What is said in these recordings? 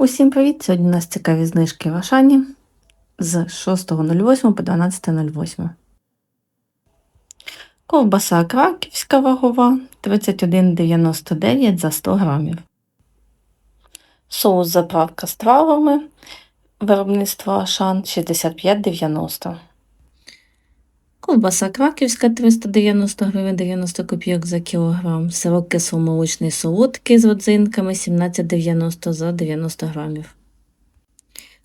Усім привіт! Сьогодні у нас цікаві знижки в Ашані з 6.08 по 12.08. Ковбаса краківська вагова 31,99 за 100 грамів. Соус заправка з травами. Виробництво Ашан 65,90. Ковбаса краківська 390 гривень 90 копійок за кілограм. Сирок кисломолочний солодкий з родзинками 17,90 за 90 грамів.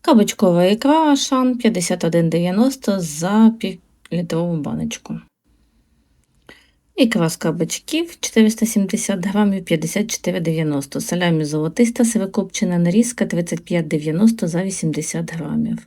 Кабачкова ікра Ашан 51,90 за півлітрову баночку. Ікра з кабачків 470 грамів 54,90. Салямі золотиста сирокопчена нарізка 35,90 за 80 грамів.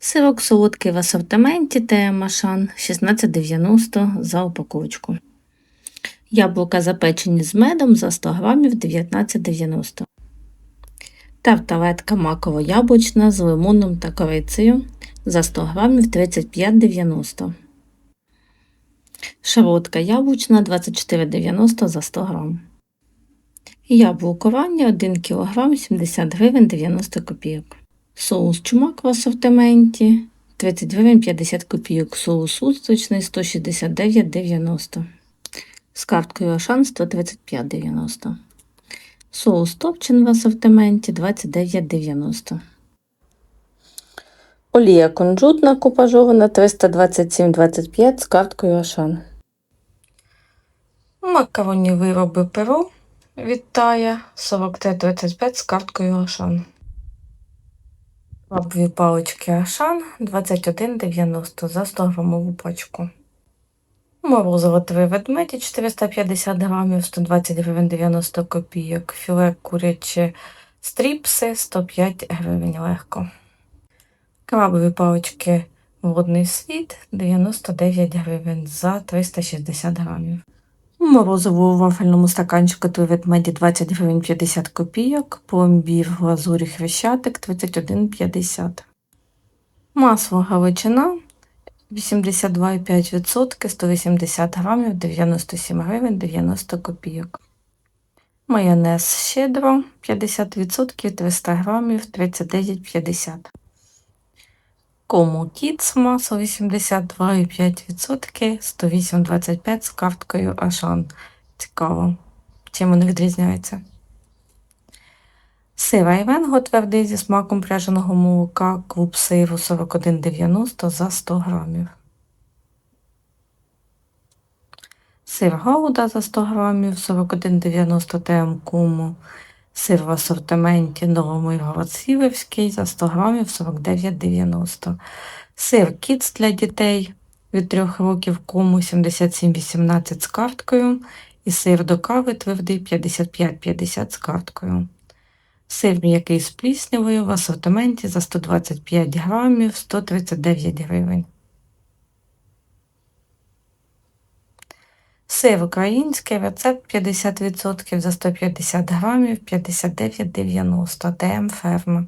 Сирок солодкий в асортименті Теемашан 16,90 за упаковочку. Яблука запечені з медом за 100 грамів 19,90. Тарталетка маково-яблучна з лимоном та корицею за 100 грамів 35,90. Шарлотка яблучна 24,90 за 100 грам. Яблуко раннє 1 кг 70 гривень 90 копійок. Соус чумак в асортименті 30 гривень 50 копійок. Соус усточний 169,90. З карткою Ашан 135,90. Соус топчин в асортименті 29,90. Олія кунжутна купажована 327,25 з карткою Ашан. Макаронні вироби перо вітає 43,35 з карткою Ашан. Крабові палички Ашан 21,90 за 100 грамову пачку. Морозиво 3 ведмеді 450 грамів 120 гривень 90 копійок. Філе куряче стріпси 105 гривень легко. Крабові палички водний світ 99 гривень за 360 грамів. Морозиво у вафельному стаканчику три ведмеді 20 гривень 50 копійок, пломбір в глазурі хрещатик 31,50. Масло галичина 82,5%, 180 грамів 97 гривень 90 копійок. Майонез щедро 50% 300 грамів 39,50. Кому Kids масло 82,5%, 108,25 з карткою Ашан. Цікаво, чим вони відрізняються. Сир Айвенго твердий зі смаком пряженого молока, клуб сиру 41,90 за 100 грамів. Сир Гауда за 100 грамів 41,90 ТМ куму. Сир в асортименті Новомиргород Сіверський за 100 грамів 49,90. Сир Кіц для дітей від 3 років кому 77,18 з карткою. І сир до кави твердий 55,50 з карткою. Сир м'який з пліснявою в асортименті за 125 грамів 139 гривень. Сир український рецепт 50% за 150 грамів 59,90 ДМ ферма.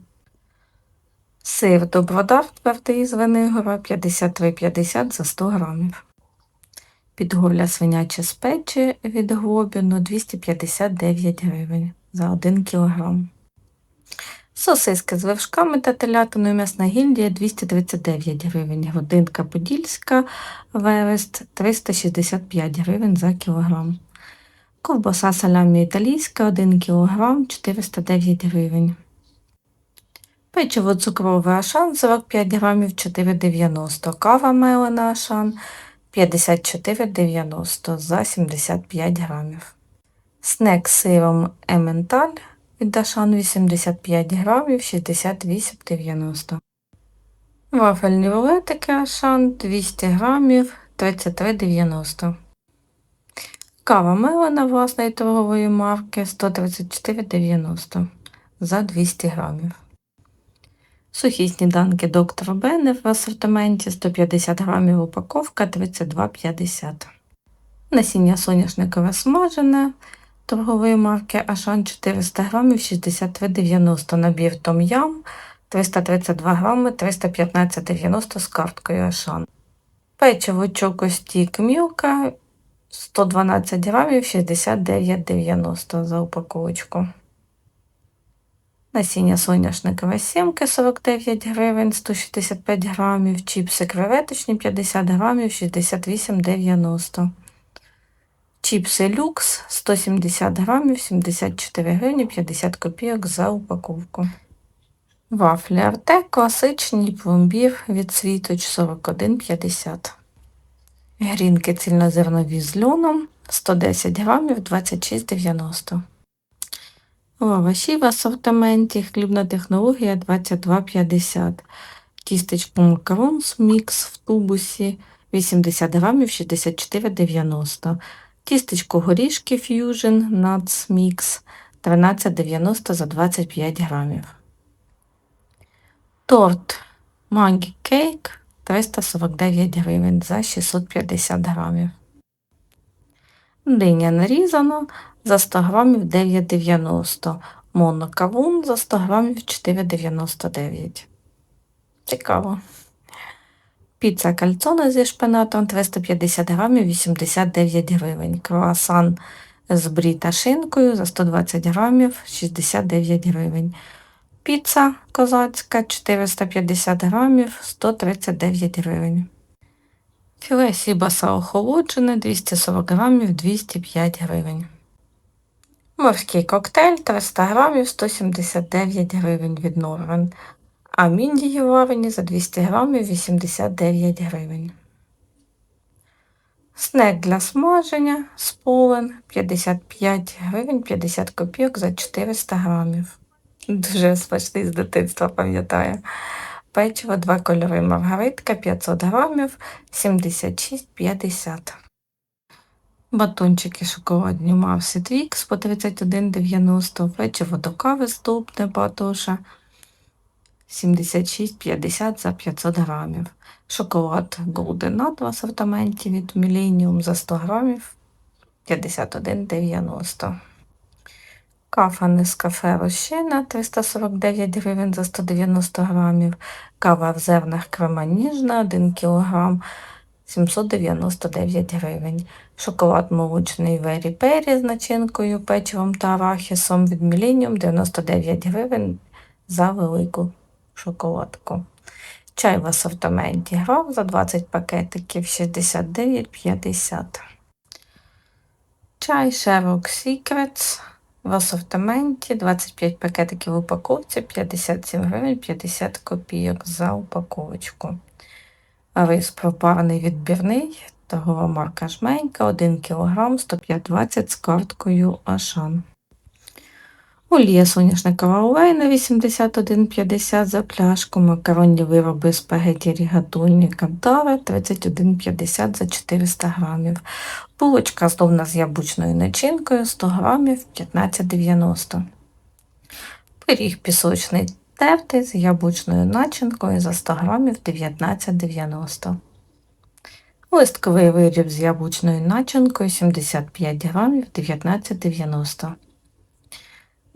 Сир Добродар твердий з Венигора 53,50 за 100 грамів. Підгорля свиняче з печі від Глобіну 259 гривень за 1 кг. Сосиски з вершками та телятиною м'ясна гільдія 239 гривень. Годинка Подільська Верест 365 гривень за кілограм. Ковбаса салямі італійська 1 кг 409 гривень. Печиво цукрове Ашан 45 грамів 4,90 Кава мелена Ашан 54,90 за 75 грамів. Снек з сиром Ементаль від Ашан 85 грамів 68,90. Вафельні рулетики Ашан 200 грамів 33,90. Кава мелена власної торгової марки 134,90 за 200 грамів. Сухі сніданки доктор Беннер в асортименті 150 грамів упаковка 32,50. Насіння соняшникове смажене торгової марки Ашан 400 грамів 63,90 набір Том-Ям 332 грами 315,90 з карткою Ашан. Печиво Чокостік Мілка 112 грамів 69,90 за упаковочку. Насіння соняшникове сімки 49 гривень 165 грамів, чіпси креветочні 50 грамів 68,90. Чіпси люкс 170 грамів 74 гривні 50 копійок за упаковку. Вафлі Артек класичні пломбір від світоч 41,50. Грінки цільнозернові з льоном 110 грамів 26,90. Лаваші в асортименті, хлібна технологія 22,50. Тістечко макарон мікс в тубусі 80 грамів 64,90. Тістечко горішки Fusion Nuts Mix 13,90 за 25 грамів. Торт Maggi Cake 349 гривень за 650 грамів. Диня нарізана за 100 грамів 9,90. Монокавун за 100 грамів 4,99. Цікаво. Піца кальцоне зі шпинатом 350 грамів 89 гривень. Круасан з брі та шинкою за 120 грамів 69 гривень. Піца козацька 450 грамів 139 гривень. Філе сібаса охолоджене 240 грамів 205 гривень. Морський коктейль 300 грамів 179 гривень від Норвен. А міндії варені за 200 грамів 89 гривень. Снек для смаження з полен 55 гривень 50 копійок за 400 грамів. Дуже смачний з дитинства пам'ятаю. Печиво два кольори маргаритка 500 грамів 76,50. Батончики шоколадні Марси Твікс по 31,90. Печиво до кави ступне Патоша 76,50 за 500 грамів. Шоколад Golden Nut в асортименті від Millennium за 100 грамів 51,90. Кафа Нескафе Рощина 349 гривень за 190 грамів. Кава в зернах крема ніжна 1 кг 799 гривень. Шоколад молочний Вері Пері з начинкою, печивом та арахісом від Millennium 99 гривень за велику шоколадку. Чай в асортименті грав за 20 пакетиків 69,50. Чай Sherlock Secrets в асортименті 25 пакетиків в упаковці 57 гривень 50 копійок за упаковочку. Рис пропарний відбірний, торгова марка Жменька 1 кг 105,20 з карткою Ашан. Олія соняшникова олейна 81,50 за пляшку, макаронні вироби спагеті рігатуні кантари 31,50 за 400 грамів. Булочка здобна з яблучною начинкою 100 грамів 15,90. Пиріг пісочний тертий з яблучною начинкою за 100 грамів 19,90. Листковий виріб з яблучною начинкою 75 грамів 19,90.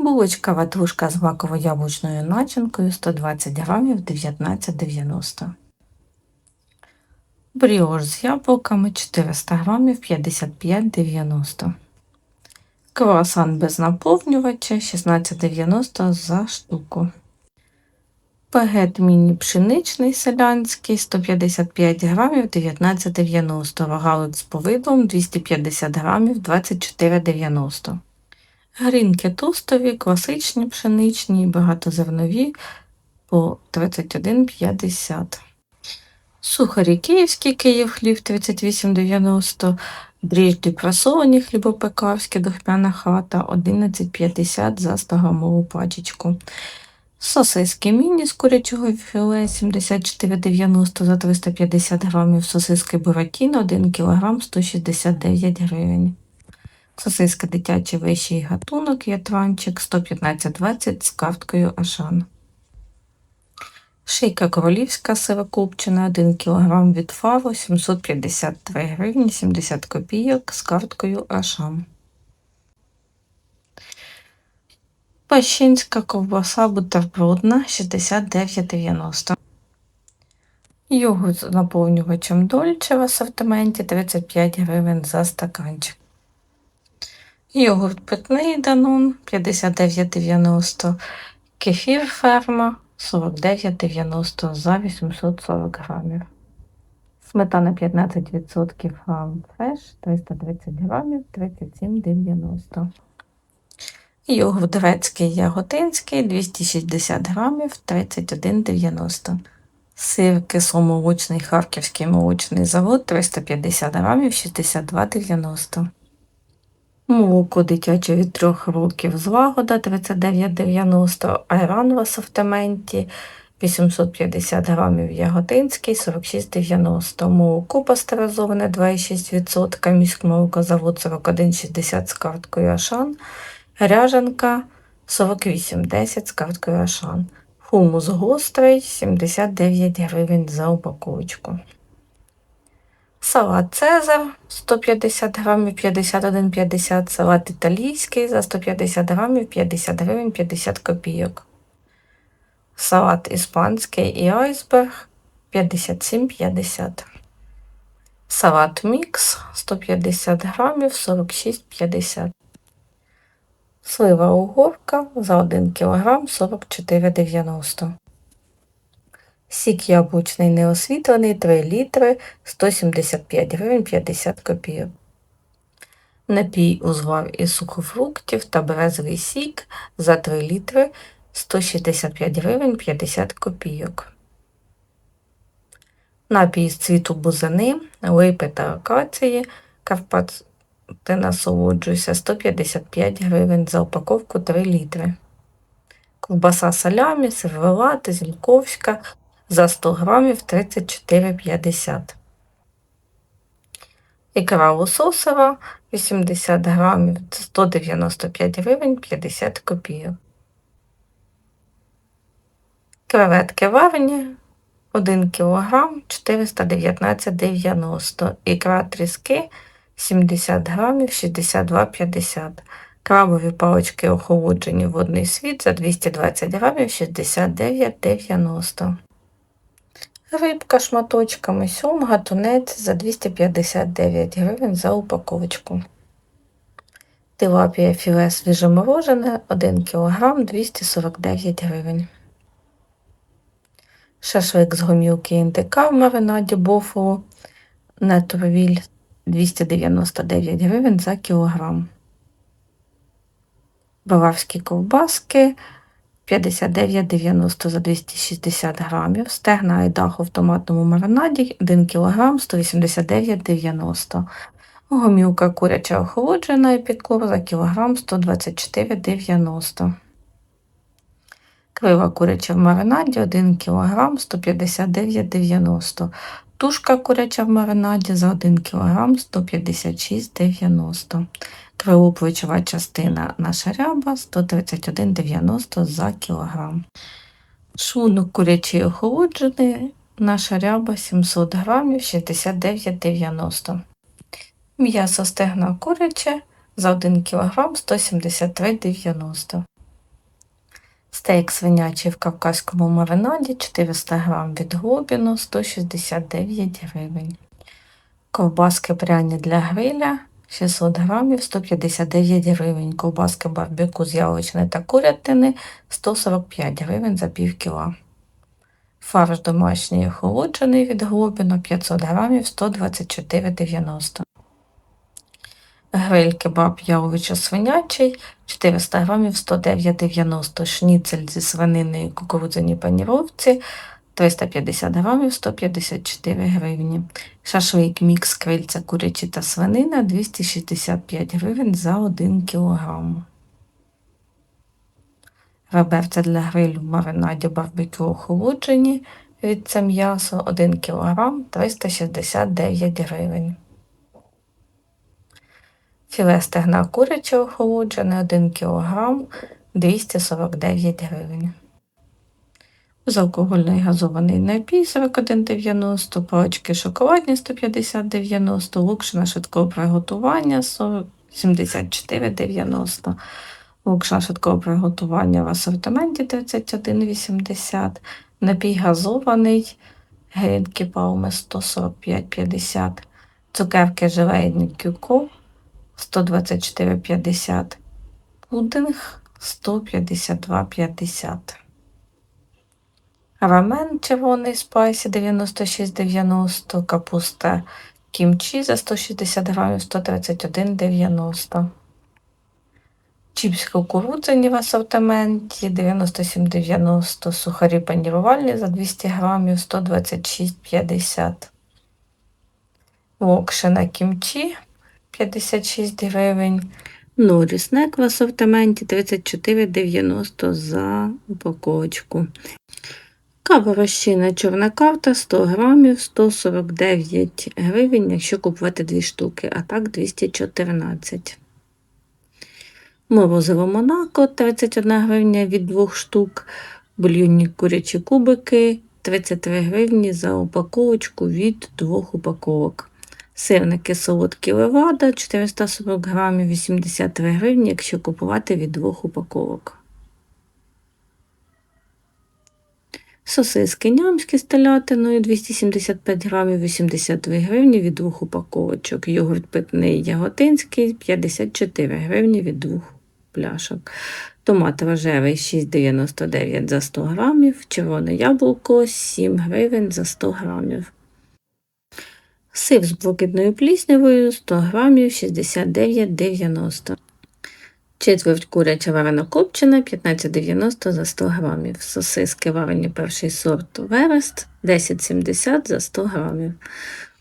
Булочка ватрушка з маково-яблучною начинкою 120 грамів 19,90. Бріош з яблуками 400 грамів 55,90. Круасан без наповнювача 16,90 за штуку. Багет міні пшеничний селянський 155 грамів 19,90. Рогалик з повидлом 250 грамів 24,90. Грінки тостові, класичні пшеничні, багатозернові по 31,50. Сухарі київські Київ хліб 38,90, дріжджі прасовані хлібопекарські, духмяна хата 11,50 за 100 грамову пачечку. Сосиски міні з курячого філе 74,90 за 350 грамів, сосиски буратіно 1 кг 169 гривень. Сосиска дитячий вищий гатунок, ятранчик 115,20 з карткою Ашан. Шийка королівська сирокопчена 1 кг від фару 753 гривні 70 копійок з карткою Ашан. Пащинська ковбаса бутербродна 69,90. Йогурт з наповнювачем Дольче в асортименті 35 гривень за стаканчик. Йогурт питний Данон 59,90. Кефір ферма 49,90 за 840 грамів. Сметана 15% фам фреш 330 грамів 37,90. Йогурт грецький яготинський 260 грамів 31,90. Сир кисломолочний Харківський молочний завод 350 грамів 62,90. Молоко дитяче від 3 років злагода 39,90, айран в асортименті 850 грамів яготинський 46,90. Молоко пастеризоване 2,6%, міськ молокозавод 41,60 з карткою Ашан, ряженка 48,10 з карткою Ашан. Хумус гострий 79 гривень за упаковочку. Салат Цезар 150 грамів 51,50, салат італійський за 150 грамів 50 гривень 50 копійок. Салат іспанський і айсберг 57,50. Салат мікс 150 грамів 46,50. Слива угорка за 1 кг 44,90. Сік яблучний неосвітлений 3 літри 175 гривень 50 копійок. Напій узвар із сухофруктів та березовий сік за 3 літри 165 гривень 50 копійок. Напій з цвіту бузини, липи та акації Карпат ти насолоджуйся 155 гривень за упаковку 3 літри. Ковбаса салямі, сервелат, зільковська за 100 грамів 34,50. Ікра лососова 80 грамів 195 гривень 50 копійок. Креветки варені 1 кг 419,90 Ікра тріски 70 грамів 62,50 Крабові палички охолоджені водний світ за 220 грамів 69,90 Рибка шматочками сьомга тунець за 259 гривень за упаковочку. Тилапія філе свіжеморожене 1 кг 249 гривень. Шашлик з гомілки індика в маринаді бофоло Нетровіль 299 гривень за кілограм. Баварські ковбаски 59,90 за 260 грамів. Стегна айдаху в томатному маринаді 1 кг 189,90 Гомілка куряча охолоджена і підкор за кілограм 124,90 Крила куряча в маринаді 1 кг 159,90 Тушка куряча в маринаді за 1 кг 156,90 Крило плечова частина наша ряба 131,90 за кілограм. Шлунок курячий охолоджений, наша ряба 700 грамів 69,90 М'ясо стегна куряче за 1 кг 173,90 Стейк свинячий в кавказькому маринаді 400 г від глобіну 169 гривень. Ковбаски пряні для гриля 600 грамів 159 гривень. Ковбаски барбекю з яловичини та курятини 145 гривень за пів кіла. Фарш домашній охолоджений від глобіну 500 грамів 124,90 Гриль кебаб яловичо свинячий 400 грамів 109,90 Шніцель зі свининою кукурудзяній паніровці 350 грамів 154 гривні. Шашлик мікс крильця курячі та свинина 265 гривень за 1 кілограм. Реберця для грилю в маринаді барбекю охолоджені від це м'ясо 1 кг 369 гривень. Філе стегна куряче охолоджене 1 кг 249 гривень. Безалкогольний газований напій 41,90, палички шоколадні 150,90, лукшина швидкого приготування 74,90, лукшина швидкого приготування в асортименті 31,80, напій газований, грінки пауми 145,50, цукерки желейні кюко 124,50, пудинг 152,50. Рамен червоний спайсі 96,90, капуста кімчі за 160 грамів 131,90. Чіпс кукурудзяні в асортименті 97,90, сухарі панірувальні за 200 грамів 126,50. Локшина кімчі 56 гривень. Норі снек в асортименті 34,90 за упаковочку. Кава розчина чорна карта 100 грамів 149 гривень, якщо купувати дві штуки, а так 214. Морозиво Монако 31 гривня від двох штук. Бульйонні курячі кубики 33 гривні за упаковочку від двох упаковок. Сирники солодкі левада 440 грамів 83 гривні, якщо купувати від двох упаковок. Сосиски нямські з телятиною 275 грамів 82 гривні від двох упаковочок. Йогурт питний яготинський 54 гривні від двох пляшок. Томат рожевий 6,99 за 100 грамів. Червоне яблуко 7 гривень за 100 грамів. Сир з блакитною пліснявою 100 грамів 69,90. Четверть куряча варена копчена 15,90 за 100 грамів. Сосиски варені перший сорт Верест 10,70 за 100 грамів.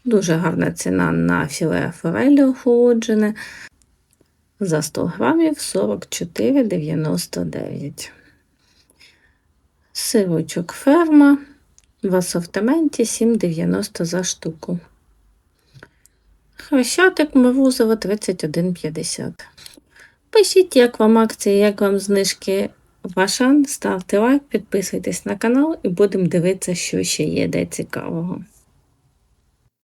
Дуже гарна ціна на філе форелі охолоджене. За 100 грамів 44,99. Сирочок ферма в асортименті 7,90 за штуку. Хрещатик Морозово 31,50. Пишіть, як вам акції, як вам знижки Вашан, ставте лайк, підписуйтесь на канал і будемо дивитися, що ще є де цікавого.